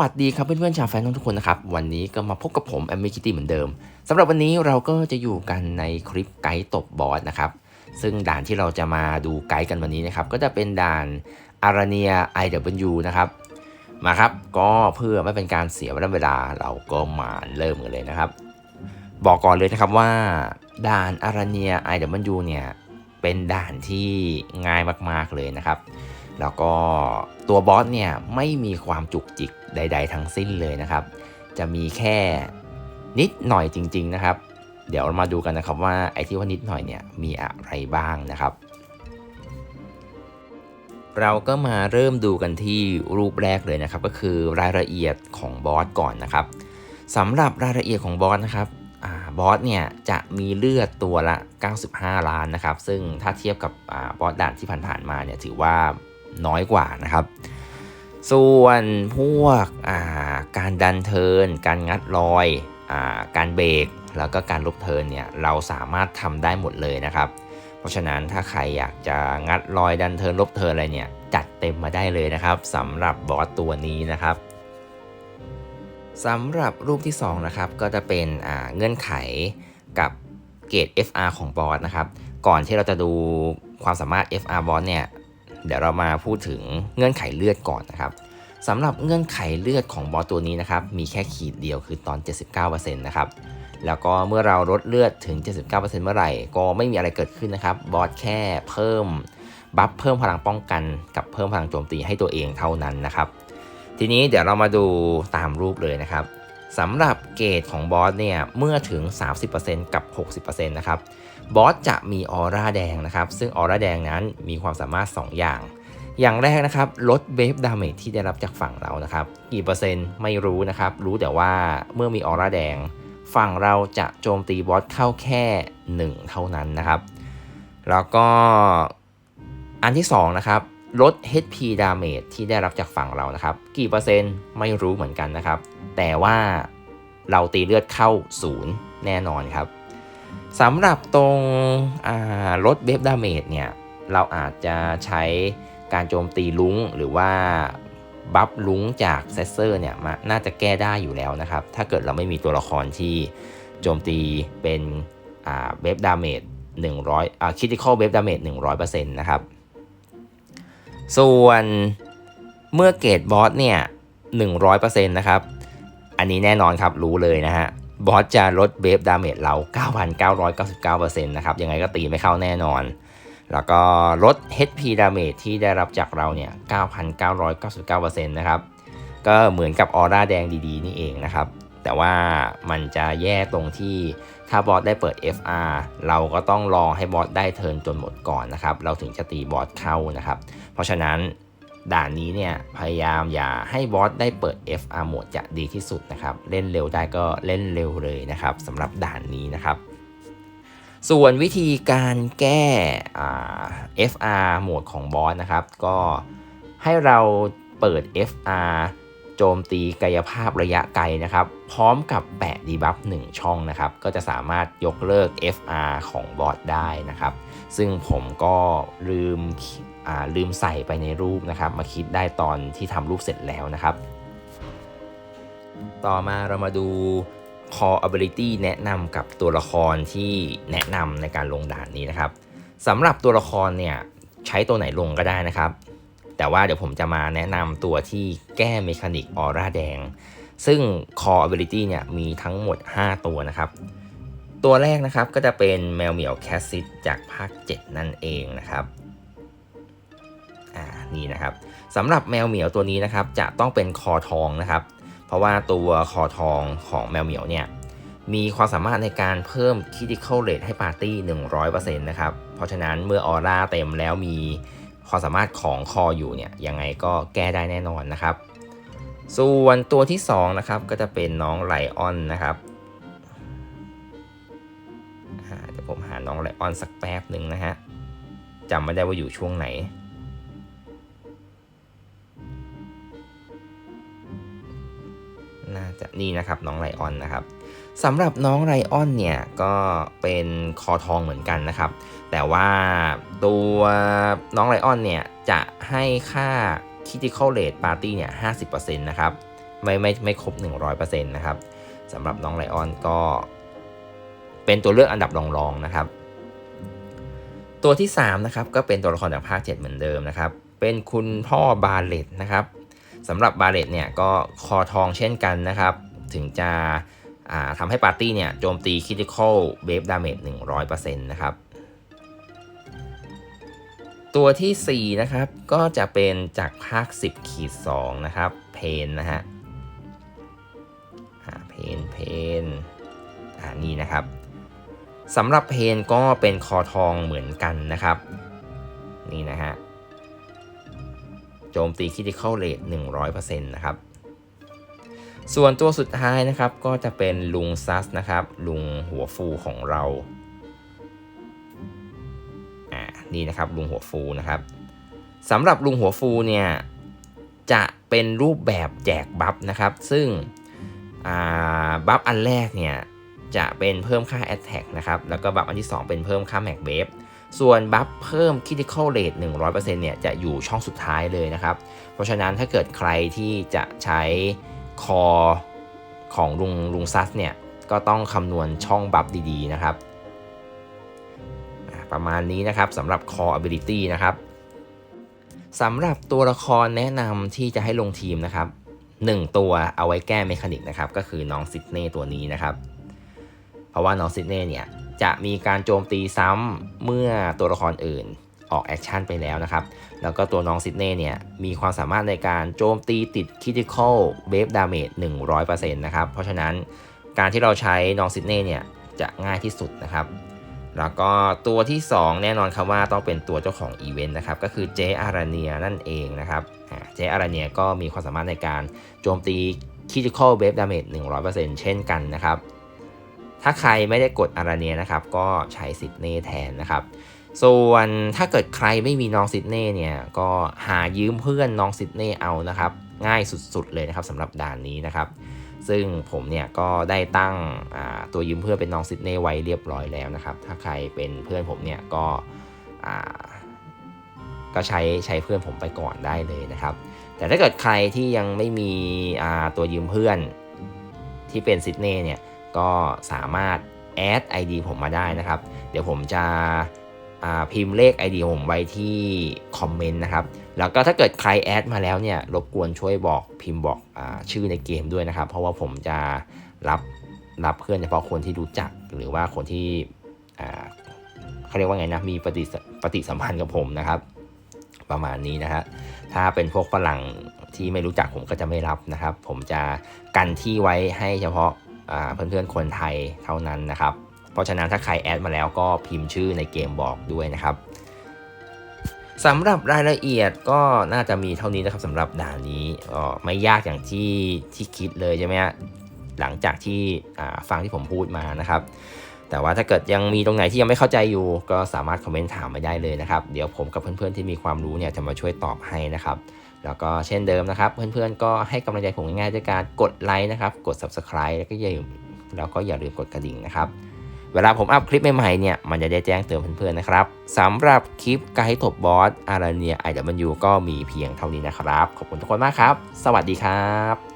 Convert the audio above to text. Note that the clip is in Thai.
วัสดีครับเพื่อนๆชาวแฟนทุกคนนะครับ วันนี้ก็มาพบกับผมแอมมี่คิตตี้เหมือนเดิมสำหรับวันนี้เราก็จะอยู่กันในคลิปไกด์ตบบอสนะครับ ซึ่งด่านที่เราจะมาดูไกด์กันวันนี้นะครับ ก็จะเป็นด่านอาราเนีย IW นะครับ มาครับก็เพื่อไม่เป็นการเสียเวลาเราก็มาเริ่มกันเลยนะครับ บอกก่อนเลยนะครับว่าด่านอาราเนีย IW เนี่ยเป็นด่านที่ง่ายมากๆเลยนะครับ แล้วก็ตัวบอสเนี่ยไม่มีความจุกจิกใด ๆ ทั้งสิ้นเลยนะครับ จะมีแค่นิดหน่อยจริง ๆ นะครับ เดี๋ยวมาดูกันนะครับว่าไอ้ที่ว่านิดหน่อยเนี่ยมีอะไรบ้างนะครับเราก็มาเริ่มดูกันที่รูปแรกเลยนะครับ ก็คือรายละเอียดของบอสก่อนนะครับสำหรับรายละเอียดของบอสนะครับอบอสเนี่ยจะมีเลือดตัวละ 95 ล้านนะครับ ซึ่งถ้าเทียบกับอบอสด่านที่ผ่านๆมาเนี่ยถือว่า น้อยกว่านะครับ ส่วนพวกาการดันเทิน การงัดรอยอาการเบรกแล้วก็การลบเทินเนี่ยเราสามารถทำได้หมดเลยนะครับ เพราะฉะนั้นถ้าใครอยากจะงัดรอยดันเทินลบเทินอะไรเนี่ยจัดเต็มมาได้เลยนะครับสำหรับบอสตัวนี้นะครับสำหรับรูปที่ 2 นะครับ ก็จะเป็นเงื่อนไขกับเกรด FR ของบอสนะครับ ก่อนที่เราจะดูความสามารถ FR บอสเนี่ย เดี๋ยวเรามาพูดถึงเงื่อนไขเลือดก่อนนะครับสำหรับเงื่อนไขเลือดของบอสตัวนี้นะครับมีแค่ขีดเดียวคือตอน 79%นะครับแล้วก็เมื่อเราลดเลือดถึง 79%เมื่อไหร่ ก็ไม่มีอะไรเกิดขึ้นนะครับ บอสแค่เพิ่มบัฟเพิ่มพลังป้องกันกับเพิ่มพลังโจมตีให้ตัวเองเท่านั้นนะครับ ทีนี้เดี๋ยวเรามาดูตามรูปเลยนะครับ สำหรับเกรดของบอสเนี่ยเมื่อถึง 30%กับ 60%นะครับบอสจะมีออร่าแดงนะครับ ซึ่งออร่าแดงนั้นมีความสามารถ 2 อย่าง อย่างแรกนะครับลดเวฟดาเมจที่ได้รับจากฝั่งเรานะครับกี่เปอร์เซ็นต์ไม่รู้นะครับ รู้แต่ว่าเมื่อมีออร่าแดง ฝั่งเราจะโจมตีบอสเข้าแค่ 1 เท่านั้นนะครับ แล้วก็อันที่ 2 นะครับ ลด HP damage ที่ได้รับจากฝั่งเรานะครับ กี่เปอร์เซ็นต์ไม่รู้เหมือนกันนะครับ แต่ว่าเราตีเลือดเข้าศูนย์แน่นอนครับสำหรับตรงลดเวฟดาเมจเนี่ย เราอาจจะใช้การโจมตีลุงหรือว่าบัฟลุงจากเซสเซอร์เนี่ยมาน่าจะแก้ได้อยู่แล้วนะครับ ถ้าเกิดเราไม่มีตัวละครที่โจมตีเป็นเวฟดาเมจ100อ่าคิติคอลเวฟดาเมจ100%นะครับ ส่วนเมื่อเกตบอสเนี่ย 100%นะครับ อันนี้แน่นอนครับรู้เลยนะฮะบอสจะลดเบฟดาเมจเรา 9,999%นะครับ ยังไงก็ตีไม่เข้าแน่นอน แล้วก็ลด HP ดาเมจที่ได้รับจากเราเนี่ย 9,999%นะครับ ก็เหมือนกับออร่าแดงดีๆ นี่เองนะครับ แต่ว่ามันจะแย่ตรงที่ถ้าบอสได้เปิด FR เราก็ต้องรอให้บอสได้เทิร์นจนหมดก่อนนะครับ เราถึงจะตีบอสเข้านะครับ เพราะฉะนั้น ด่านนี้เนี่ยพยายามอย่าให้บอสได้เปิด FR โหมดจะดีที่สุดนะครับ เล่นเร็วได้ก็เล่นเร็วเลยนะครับสำหรับด่านนี้นะครับ ส่วนวิธีการแก้ FR โหมดของบอสนะครับ ก็ให้เราเปิด FR โจมตีกายภาพระยะไกลนะครับ พร้อมกับแปะดีบัฟ1ช่องนะครับ ก็จะสามารถยกเลิก FR ของบอสได้นะครับ ซึ่งผมก็ลืม ลืมใส่ไปในรูปนะครับ มาคิดได้ตอนที่ทำรูปเสร็จแล้วนะครับ ต่อมาเรามาดู Core Ability แนะนำกับตัวละครที่แนะนำในการลงด่านนี้นะครับสำหรับตัวละครเนี่ยใช้ตัวไหนลงก็ได้นะครับ แต่ว่าเดี๋ยวผมจะมาแนะนำตัวที่แก้เมคานิกออร่าแดง ซึ่ง Core Ability เนี่ยมีทั้งหมด 5 ตัวนะครับตัวแรกนะครับก็จะเป็นแมวเหมียวแคสซิตจากภาค 7 นั่นเองนะครับ นี่นะครับสำหรับแมวเหมียวตัวนี้นะครับจะต้องเป็นคอทองนะครับ เพราะว่าตัวคอทองของแมวเหมียวเนี่ยมีความสามารถในการเพิ่ม critical rate ให้ปาร์ตี้ 100%นะครับ เพราะฉะนั้นเมื่อออร่าเต็มแล้วมีความสามารถของคออยู่เนี่ยยังไงก็แก้ได้แน่นอนนะครับ ส่วนตัวที่2นะครับก็จะเป็นน้องไลออนนะครับเดี๋ยวผมหาน้องไลออนสักแป๊บหนึ่งนะฮะจำไม่ได้ว่าอยู่ช่วงไหน จะนี่นะครับน้องไลออนนะครับสำหรับน้องไรออนเนี่ยก็เป็นคอทองเหมือนกันนะครับ แต่ว่าตัวน้องไรออนเนี่ยจะให้ค่า critical rate party เนี่ย50%นะครับไม่ไม่ไม่ครบ 100%นะครับสำหรับน้องไลออนก็เป็นตัวเลือกอันดับรองๆนะครับ ตัวที่3นะครับก็เป็นตัวละครจากภาค 7 เหมือนเดิมนะครับ เป็นคุณพ่อบาเลตนะครับ สำหรับบาเลตเนี่ยก็คอทองเช่นกันนะครับ ถึงจะทำให้ปาร์ตี้เนี่ยโจมตีคิติคอลเบฟดาเมจ100%นะครับตัวทีสี่ 4 นะครับ ก็จะเป็นจากภาค 10ขีด2นะครับ เพนนะฮะเพนเพนอ่านี่นะครับสำหรับเพนก็เป็นคอทองเหมือนกันนะครับ นี่นะฮะ โจมตีคิติคอลเรท100%นะครับ ส่วนตัวสุดท้ายนะครับก็จะเป็นลุงซัสนะครับ ลุงหัวฟูของเราอ่านี่นะครับลุงหัวฟูนะครับสำหรับลุงหัวฟูเนี่ยจะเป็นรูปแบบแจกบัฟนะครับ ซึ่งบัฟอันแรกเนี่ยจะเป็นเพิ่มค่า Attack นะครับ แล้วก็บัฟอันที่ 2 เป็นเพิ่มค่า Max b a f ส่วนบัฟเพิ่ม Critical Rate 100%เนี่ยจะอยู่ช่องสุดท้ายเลยนะครับ เพราะฉะนั้นถ้าเกิดใครที่จะใช้คอของลุงลุงซัสเนี่ยก็ต้องคำนวณช่องบัฟดีๆนะครับ ประมาณนี้นะครับสำหรับ Core Ability นะครับสำหรับตัวละครแนะนำที่จะให้ลงทีมนะครับ 1 ตัวเอาไว้แก้เมคานิกนะครับ ก็คือน้องซิดเน่ตัวนี้นะครับ เพราะว่าน้องซิดเน่เนี่ยจะมีการโจมตีซ้ำเมื่อตัวละครอื่นออกแอคชั่นไปแล้วนะครับ แล้วก็ตัวน้องซิดเน่เนี่ยมีความสามารถในการโจมตีติดคิติคอลเบฟดาเมจ100%นะครับ เพราะฉะนั้นการที่เราใช้น้องซิดเน่เนี่ยจะง่ายที่สุดนะครับ แล้วก็ตัวที่ 2 แน่นอนครับว่าต้องเป็นตัวเจ้าของอีเวนต์นะครับ ก็คือเจอาราเนียนั่นเองนะครับเจอาราเนียก็มีความสามารถในการโจมตีคิติคอลเบฟดาเมจ100%เช่นกันนะครับ ถ้าใครไม่ได้กดอาราเนียนะครับ ก็ใช้ซิดเน่แทนนะครับ ส่วนถ้าเกิดใครไม่มีน้องซิดเน่เนี่ย ก็หายืมเพื่อนน้องซิดเน่เอานะครับ ง่ายสุดๆเลยนะครับสำหรับด่านนี้นะครับ ซึ่งผมเนี่ยก็ได้ตั้งตัวยืมเพื่อนเป็นน้องซิดเน่ไว้เรียบร้อยแล้วนะครับ ถ้าใครเป็นเพื่อนผมเนี่ยก็ก็ใช้ใช้เพื่อนผมไปก่อนได้เลยนะครับ แต่ถ้าเกิดใครที่ยังไม่มีตัวยืมเพื่อนที่เป็นซิดเน่เนี่ย ก็สามารถแอด ID ผมมาได้นะครับ เดี๋ยวผมจะพิมพ์เลข ID ผมไว้ที่คอมเมนต์นะครับ แล้วก็ถ้าเกิดใครแอดมาแล้วเนี่ย รบกวนช่วยบอกพิมพ์บอกอชื่อในเกมด้วยนะครับ เพราะว่าผมจะรับรับเพื่อนเฉพาะคนที่รู้จักหรือว่าคนที่เขาเรียกว่าไงนะ มีปฏิปฏิสัมพันธ์กับผมนะครับ ประมาณนี้นะฮะ ถ้าเป็นพวกฝรั่งที่ไม่รู้จักผมก็จะไม่รับนะครับ ผมจะกันที่ไว้ให้เฉพาะ เพื่อนๆคนไทยเท่านั้นนะครับ เพราะฉะนั้นถ้าใครแอดมาแล้วก็พิมพ์ชื่อในเกมบอกด้วยนะครับสำหรับรายละเอียดก็น่าจะมีเท่านี้นะครับสำหรับด่านนี้ก็ไม่ยากอย่างที่ที่คิดเลยใช่ไหมฮะหลังจากที่ฟังที่ผมพูดมานะครับ แต่ว่าถ้าเกิดยังมีตรงไหนที่ยังไม่เข้าใจอยู่ ก็สามารถคอมเมนต์ถามมาได้เลยนะครับ เดี๋ยวผมกับเพื่อนๆที่มีความรู้เนี่ยจะมาช่วยตอบให้นะครับ แล้วก็เช่นเดิมนะครับ เพื่อนๆก็ให้กำลังใจผมง่ายๆด้วยการกดไลค์นะครับ กด subscribe แล้วก็อย่าลืมแล้วก็อย่าลืมกดกระดิ่งนะครับ เวลาผมอัพคลิปใหม่ๆเนี่ยมันจะได้แจ้งเตือนเพื่อนๆนะครับสำหรับคลิปไกด์ทบบอสอาราเนียไอเดมันยูก็มีเพียงเท่านี้นะครับ ขอบคุณทุกคนมากครับ สวัสดีครับ